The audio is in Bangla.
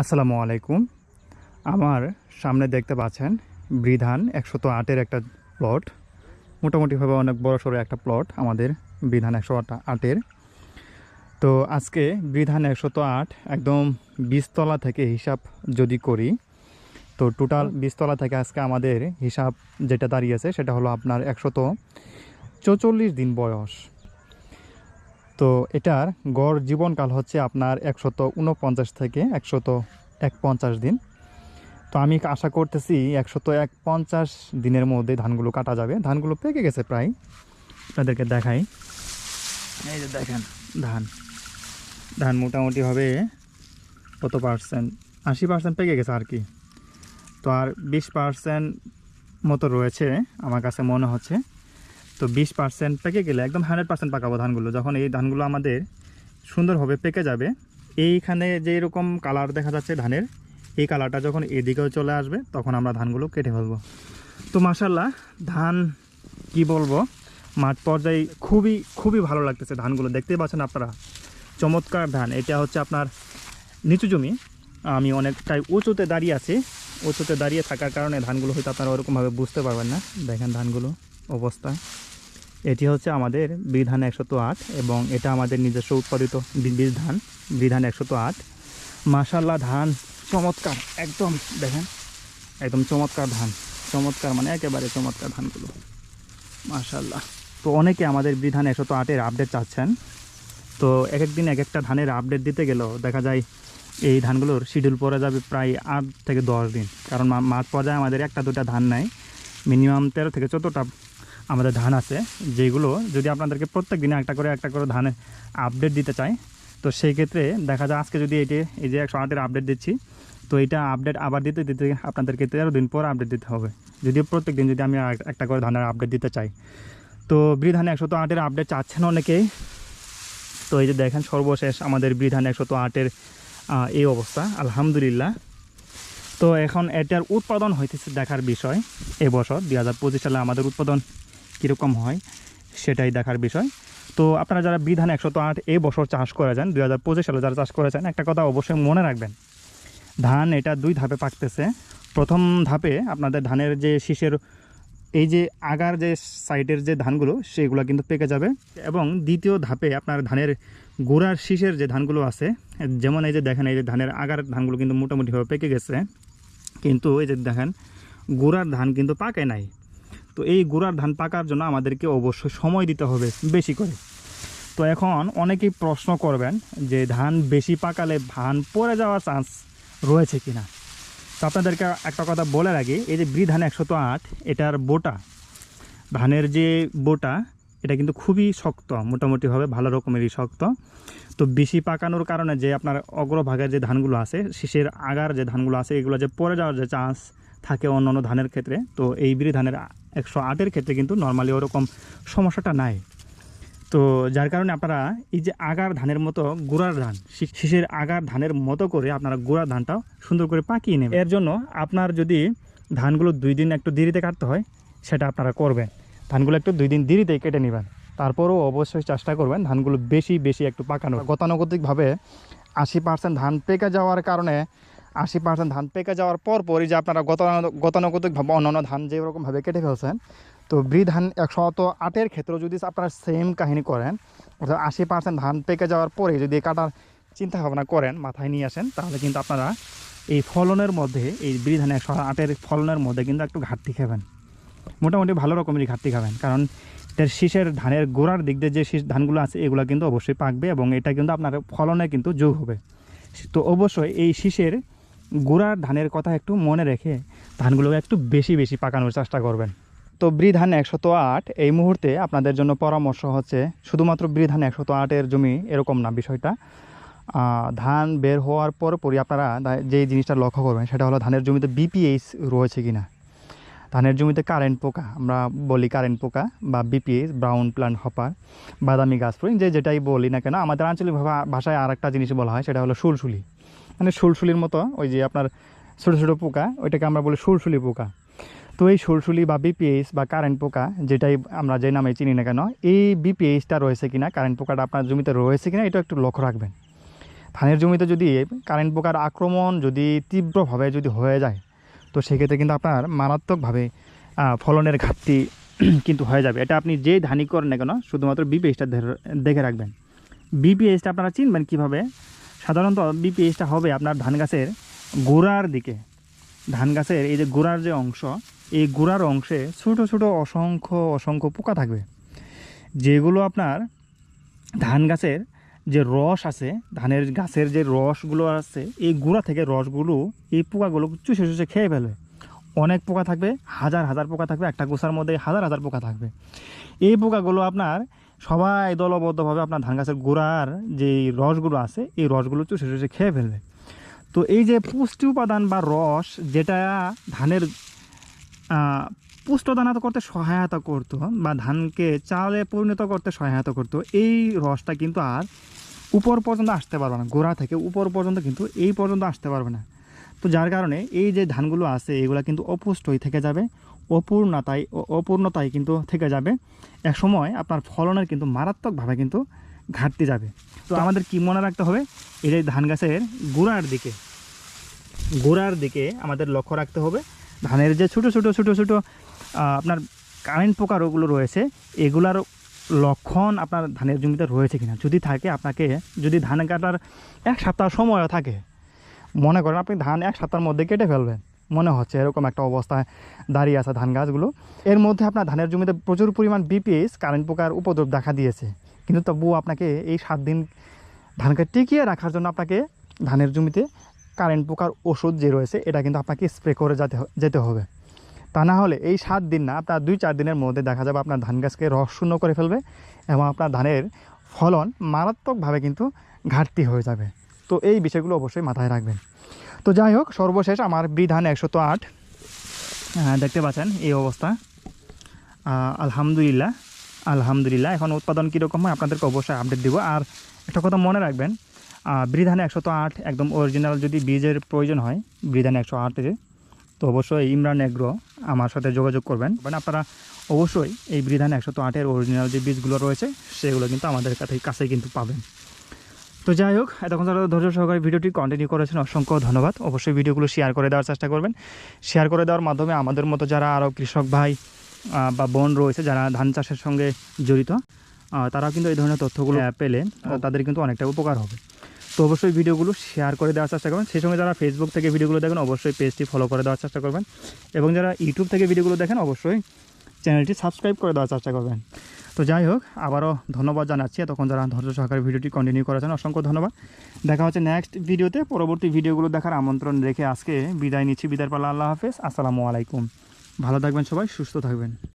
আসসালামু আলাইকুম। আমার সামনে দেখতে পাচ্ছেন বৃধান একশত আটের একটা প্লট মোটামুটিভাবে অনেক বড় সড়ো একটা প্লট আমাদের বিধান একশো আট আটের। তো আজকে বৃধান একশত আট একদম বীজতলা থেকে হিসাব যদি করি, তো টোটাল বীজতলা থেকে আজকে আমাদের হিসাব যেটা দাঁড়িয়েছে সেটা হলো আপনার একশত চৌচল্লিশ দিন বয়স। তো এটার গড় জীবনকাল হচ্ছে আপনার একশত উনপঞ্চাশ থেকে একশত এক পঞ্চাশ দিন। তো আমি আশা করতেছি একশত এক পঞ্চাশ দিনের মধ্যে ধানগুলো কাটা যাবে। ধানগুলো পেকে গেছে প্রায়। আপনাদেরকে দেখাই। এই যে দেখেন, ধান। ধান মোটামুটি হবে কত পার্সেন্ট? আশি পার্সেন্ট পেকে গেছে আর কি। তো আর বিশ পার্সেন্ট মতো রয়েছে, আমার কাছে মনে হচ্ছে। তো বিশ পার্সেন্ট পেকে গেলে একদম হান্ড্রেড পার্সেন্ট পাকাবো ধানগুলো। যখন এই ধানগুলো আমাদের সুন্দরভাবে পেকে যাবে, এইখানে যে এরকম কালার দেখা যাচ্ছে ধানের, এই কালারটা যখন এদিকেও চলে আসবে, তখন আমরা ধানগুলো কেটে ফেলব। তো মাসাল্লাহ ধান কি বলব, মাঠ পর্যায়ে খুবই খুবই ভালো লাগতেছে ধানগুলো। দেখতেই পাচ্ছেন আপনারা, চমৎকার ধান। এটা হচ্ছে আপনার নিচু জমি। আমি অনেকটাই উঁচুতে দাঁড়িয়ে আছি। উঁচুতে দাঁড়িয়ে থাকার কারণে ধানগুলো হয়তো আপনারা ওরকমভাবে বুঝতে পারবেন না। দেখেন ধানগুলো অবস্থা। এটি হচ্ছে আমাদের বিধান একশত আট এবং এটা আমাদের নিজস্ব উৎপাদিত বি- বীজ ধান বিধান একশত আট। মাসাল্লাহ ধান চমৎকার, একদম দেখেন, একদম চমৎকার ধান, চমৎকার মানে একেবারে চমৎকার ধানগুলো। মাশাল্লাহ তো অনেকে আমাদের বিধান একশত আটের আপডেট চাচ্ছেন। তো এক এক দিন এক একটা ধানের আপডেট দিতে গেলেও দেখা যায় এই ধানগুলোর শিডিউল পরে যাবে প্রায় আট থেকে দশ দিন। কারণ মাঠ পর্যায়ে আমাদের একটা দুটা ধান নাই মিনিমাম তেরো থেকে চোদ্দোটা আমাদের ধান আছে, যেগুলো যদি আপনাদেরকে প্রত্যেক দিনে একটা করে একটা করে ধানের আপডেট দিতে চাই, তো সেই ক্ষেত্রে দেখা যায় আজকে যদি এটি, এই যে একশো আটের আপডেট দিচ্ছি, তো এটা আপডেট আবার দিতে দিতে আপনাদেরকে তেরো দিন পর আপডেট দিতে হবে। যদিও প্রত্যেক দিন যদি আমি একটা করে ধানের আপডেট দিতে চাই। তো বৃধান একশত আটের আপডেট চাচ্ছেন অনেকেই। তো এই যে দেখেন সর্বশেষ আমাদের বৃধান একশত আটের এই অবস্থা, আলহামদুলিল্লাহ। তো এখন এটার উৎপাদন হইতেছে দেখার বিষয়, এবছর দুই হাজার পঁচিশ সালে আমাদের উৎপাদন কীরকম হয় সেটাই দেখার বিষয়। তো আপনারা যারা বিধান একশত আট এ বছর চাষ করে যান, দুই হাজার পঁচিশ সালে যারা চাষ করেছেন একটা কথা অবশ্যই মনে রাখবেন। ধান এটা দুই ধাপে পাকতেছে। প্রথম ধাপে আপনাদের ধানের যে শীষের, এই যে আগার যে সাইডের যে ধানগুলো, সেগুলো কিন্তু পেকে যাবে। এবং দ্বিতীয় ধাপে আপনার ধানের গোড়ার শীষের যে ধানগুলো আছে, যেমন এই যে দেখেন, এই যে ধানের আগার ধানগুলো কিন্তু মোটামুটিভাবে পেকে গেছে। কিন্তু এই যে দেখেন, গোড়ার ধান কিন্তু পাকে নাই। তো এই গোড়ার ধান পাকার জন্য আমাদেরকে অবশ্যই সময় দিতে হবে বেশি করে। তো এখন অনেকেই প্রশ্ন করবেন যে ধান বেশি পাকালে ধান পড়ে যাওয়ার চান্স রয়েছে কি না তো আপনাদেরকে একটা কথা বলে রাখি, এই যে বৃ ধান একশত আট, এটার বোটা, ধানের যে বোটা এটা কিন্তু খুবই শক্ত, মোটামুটিভাবে ভালো রকমেরই শক্ত। তো বেশি পাকানোর কারণে যে আপনার অগ্রভাগের যে ধানগুলো আছে, শীষের আগার যে ধানগুলো আছে, এগুলো যে পরে যাওয়ার যে চান্স থাকে অন্য অন্য ধানের ক্ষেত্রে, তো এই বিড়ি ধানের একশো আটের ক্ষেত্রে কিন্তু নর্মালি ওরকম সমস্যাটা নাই। তো যার কারণে আপনারা এই যে আগার ধানের মতো গুড়ার ধান শীষের আগার ধানের মতো করে আপনারা গুড়ার ধানটাও সুন্দর করে পাকিয়ে নেবেন। এর জন্য আপনার যদি ধানগুলো দুই দিন একটু দেরিতে কাটতে হয়, সেটা আপনারা করবেন। ধানগুলো একটু দুই দিন দেরিতে কেটে নেবেন। তারপরেও অবশ্যই চেষ্টা করবেন ধানগুলো বেশি বেশি একটু পাকানো গতানুগতিকভাবে আশি পার্সেন্ট ধান পেকে যাওয়ার কারণে আশি পার্সেন্ট ধান পেকে যাওয়ার পর পরই যে আপনারা গতানু- গতানুগতিকভাবে অন্যান্য ধান যেরকমভাবে কেটে ফেলছেন, তো ব্রি ধান একশত আটের ক্ষেত্রেও যদি আপনারা সেম কাহিনী করেন, অর্থাৎ আশি পার্সেন্ট ধান পেকে যাওয়ার পরে যদি কাটার চিন্তা ভাবনা করেন, মাথায় নিয়ে আসেন, তাহলে কিন্তু আপনারা এই ফলনের মধ্যে, এই ব্রি ধান একশো আটের ফলনের মধ্যে কিন্তু একটু ঘাটতি খাবেন। মোটামুটি ভালো রকমেরই ঘাটতি খাবেন। কারণ এর শীষের ধানের গোড়ার দিক দিয়ে যে শীষ ধানগুলো আছে, এগুলো কিন্তু অবশ্যই পাকবে এবং এটা কিন্তু আপনার ফলনে কিন্তু যোগ হবে। তো অবশ্যই এই শীষের গোড়ার ধানের কথা একটু মনে রেখে ধানগুলোকে একটু বেশি বেশি পাকানোর চেষ্টা করবেন। তো বৃধান একশত আট, এই মুহূর্তে আপনাদের জন্য পরামর্শ হচ্ছে, শুধুমাত্র বৃধান একশত আটের জমি এরকম না বিষয়টা। ধান বের হওয়ার পরপরই আপনারা দা- যে জিনিসটা লক্ষ্য করবেন, সেটা হলো ধানের জমিতে বিপিএইচ রয়েছে কিনা। ধানের জমিতে কারেন্ট পোকা, আমরা বলি কারেন্ট পোকা বা বিপিএইচ ব্রাউন প্লান্ট হপার বাদামি গাছ ফুল, যে যেটাই বলি না কেন, আমাদের আঞ্চলিক ভাষা- ভাষায় আর একটা জিনিস বলা হয়, সেটা হলো সুলসুলি মানে সুলসুলির মতো ওই যে আপনার ছোটো ছোটো পোকা, ওইটাকে আমরা বলি সুলসুলি পোকা। তো এই সুলসুলি বা বিপিএইচ বা কারেন্ট পোকা, যেটাই আমরা যে নামে চিনি না কেন, এই বিপিএইচটা রয়েছে কিনা কারেন্ট পোকাটা আপনার জমিতে রয়েছে কিনা, এটা একটু লক্ষ্য রাখবেন। ধানের জমিতে যদি কারেন্ট পোকার আক্রমণ যদি তীব্রভাবে যদি হয়ে যায় তো সেক্ষেত্রে কিন্তু আপনার মারাত্মকভাবে ফলনের ঘাটতি কিন্তু হয়ে যাবে। এটা আপনি যেই ধানই করেন না কেন, শুধুমাত্র বিপিএইচটা দেখে রাখবেন। বিপিএইচটা আপনারা চিনবেন কীভাবে? সাধারণত বিপিএইচটা হবে আপনার ধান গাছের গোড়ার দিকে। ধান গাছের এই যে গোড়ার যে অংশ, এই গোড়ার অংশে ছোট ছোট অসংখ্য অসংখ্য পোকা থাকবে। যেগুলো আপনার ধান গাছের যে রস আছে, ধানের গাছের যে রসগুলো আছে, এই গুঁড়া থেকে রসগুলো, এই পোকাগুলো চুষে চুষে খেয়ে ফেলবে অনেক পোকা থাকবে, হাজার হাজার পোকা থাকবে, একটা গোছার মধ্যে হাজার হাজার পোকা থাকবে। এই পোকাগুলো আপনার সবাই দলবদ্ধভাবে আপনার ধান গাছের গোড়ার যে রসগুলো আছে, এই রসগুলো চুষে চুষে খেয়ে ফেলবে। তো এই যে পুষ্টি উপাদান বা রস, যেটা ধানের পুষ্টদানা করতে সহায়তা করতো, বা ধানকে চালে পরিণত করতে সহায়তা করতো, এই রসটা কিন্তু আর উপর পর্যন্ত আসতে পারবে না, গোড়া থেকে উপর পর্যন্ত কিন্তু এই পর্যন্ত আসতে পারবে না। তো যার কারণে এই যে ধানগুলো আছে, এগুলো কিন্তু অপুষ্টই থেকে যাবে, অপূর্ণতায় অপূর্ণতায় কিন্তু থেকে যাবে। এক সময় আপনার ফলনের কিন্তু মারাত্মকভাবে কিন্তু ঘাটতি যাবে। তো আমাদের কি মনে রাখতে হবে? এই যে ধান গাছের গোড়ার দিকে গোড়ার দিকে আমাদের লক্ষ্য রাখতে হবে। ধানের যে ছোট ছোট ছোট ছোট আপনার কারেন্ট পোকা রোগগুলো রয়েছে, এগুলার লক্ষণ আপনার ধানের জমিতে রয়েছে কিনা? যদি থাকে আপনাকে, যদি ধান কাটার এক সপ্তাহ সময়ও থাকে, মনে করেন আপনি ধান এক সপ্তাহের মধ্যে কেটে ফেলবেন। মনে হচ্ছে এরকম একটা অবস্থায় দাঁড়িয়ে আছে ধান গাছগুলো। এর মধ্যে আপনার ধানের জমিতে প্রচুর পরিমাণ বিপিএস কারেন্ট পোকার উপদ্রব দেখা দিয়েছে। কিন্তু তবুও আপনাকে এই সাত দিন ধানকে টিকিয়ে রাখার জন্য আপনাকে ধানের জমিতে কারেন্ট পোকার ওষুধ যে রয়েছে, এটা কিন্তু আপনাকে স্প্রে করে যেতে যেতে হবে। তা না হলে এই সাত দিন না, আপনার দুই চার দিনের মধ্যে দেখা যাবে আপনার ধান গাছকে রস শূন্য করে ফেলবে এবং আপনার ধানের ফলন মারাত্মকভাবে কিন্তু ঘাটতি হয়ে যাবে। তো এই বিষয়গুলো অবশ্যই মাথায় রাখবেন। তো যাই হোক, সর্বশেষ আমার বিধান একশো তো আট দেখতে পাচ্ছেন এই অবস্থা। আলহামদুলিল্লাহ আলহামদুলিল্লাহ, এখন উৎপাদন কীরকম হয় আপনাদেরকে অবশ্যই আপডেট দেবো। আর একটা কথা মনে রাখবেন বৃধানে একশত আট একদম অরিজিনাল যদি বীজের প্রয়োজন হয় বৃধানে একশো আটের তো অবশ্যই ইমরান এগ্রো আমার সাথে যোগাযোগ করবেন। মানে আপনারা অবশ্যই এই বৃধান একশত আটের অরিজিনাল যে বীজগুলো রয়েছে সেগুলো কিন্তু আমাদের কাছে কাছে কিন্তু পাবেন। তো যাই হোক এতক্ষণ যারা ধৈর্য সহকারে ভিডিওটি কন্টিনিউ করেছেন অসংখ্য ধন্যবাদ। অবশ্যই ভিডিওগুলো শেয়ার করে দেওয়ার চেষ্টা করবেন। শেয়ার করে দেওয়ার মাধ্যমে আমাদের মতো যারা আরও কৃষক ভাই বা বোন রয়েছে যারা ধান চাষের সঙ্গে জড়িত তারা কিন্তু এই ধরনের তথ্যগুলো পেলে তাদের কিন্তু অনেকটা উপকার হবে। তো অবশ্যই ভিডিওগুলো শেয়ার করে দেওয়ার চেষ্টা করবেন। সেই সঙ্গে যারা ফেসবুক থেকে ভিডিওগুলো দেখেন, অবশ্যই পেজটি ফলো করে দেওয়ার চেষ্টা করবেন। এবং যারা ইউটিউব থেকে ভিডিওগুলো দেখেন, অবশ্যই চ্যানেলটি সাবস্ক্রাইব করে দেওয়ার চেষ্টা করবেন। তো যাই হোক, আবারও ধন্যবাদ জানাচ্ছি। তখন যারা ধৈর্য সহকারে ভিডিওটি কন্টিনিউ করেছেন, অসংখ্য ধন্যবাদ। দেখা হচ্ছে নেক্সট ভিডিওতে পরবর্তী ভিডিওগুলো দেখার আমন্ত্রণ রেখে আজকে বিদায় নিচ্ছি। বিদায় পাল্লা আল্লাহ হাফেজ। আসসালামু আলাইকুম। ভালো থাকবেন সবাই, সুস্থ থাকবেন।